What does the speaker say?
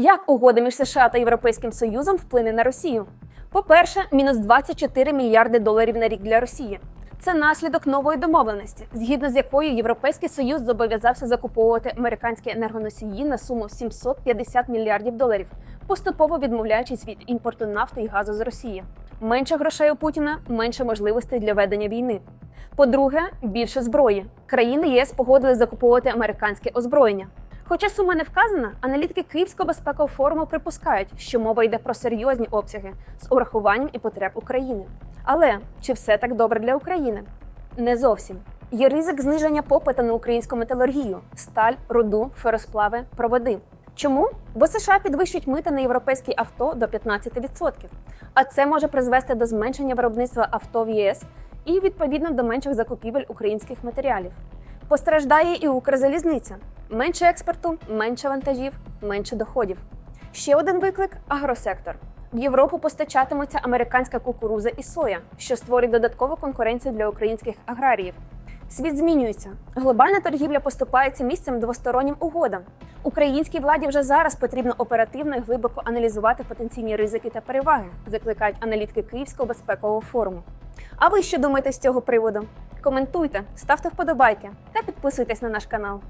Як угода між США та Європейським Союзом вплине на Росію? По-перше, мінус 24 мільярди доларів на рік для Росії. Це наслідок нової домовленості, згідно з якою Європейський Союз зобов'язався закуповувати американські енергоносії на суму 750 мільярдів доларів, поступово відмовляючись від імпорту нафти і газу з Росії. Менше грошей у Путіна, менше можливостей для ведення війни. По-друге, більше зброї. Країни ЄС погодили закуповувати американське озброєння. Хоча сума не вказана, аналітики Київського безпекового форуму припускають, що мова йде про серйозні обсяги з урахуванням і потреб України. Але чи все так добре для України? Не зовсім. Є ризик зниження попиту на українську металургію, сталь, руду, феросплави, проводи. Чому? Бо США підвищують мита на європейські авто до 15%. А це може призвести до зменшення виробництва авто в ЄС і відповідно до менших закупівель українських матеріалів. Постраждає і Укрзалізниця. Менше експорту, менше вантажів, менше доходів. Ще один виклик агросектор. В Європу постачатимуться американська кукуруза і соя, що створить додаткову конкуренцію для українських аграріїв. Світ змінюється. Глобальна торгівля поступається місцем двостороннім угодам. Українській владі вже зараз потрібно оперативно і глибоко аналізувати потенційні ризики та переваги, закликають аналітики Київського безпекового форуму. А ви що думаєте з цього приводу? Коментуйте, ставте вподобайки та підписуйтесь на наш канал.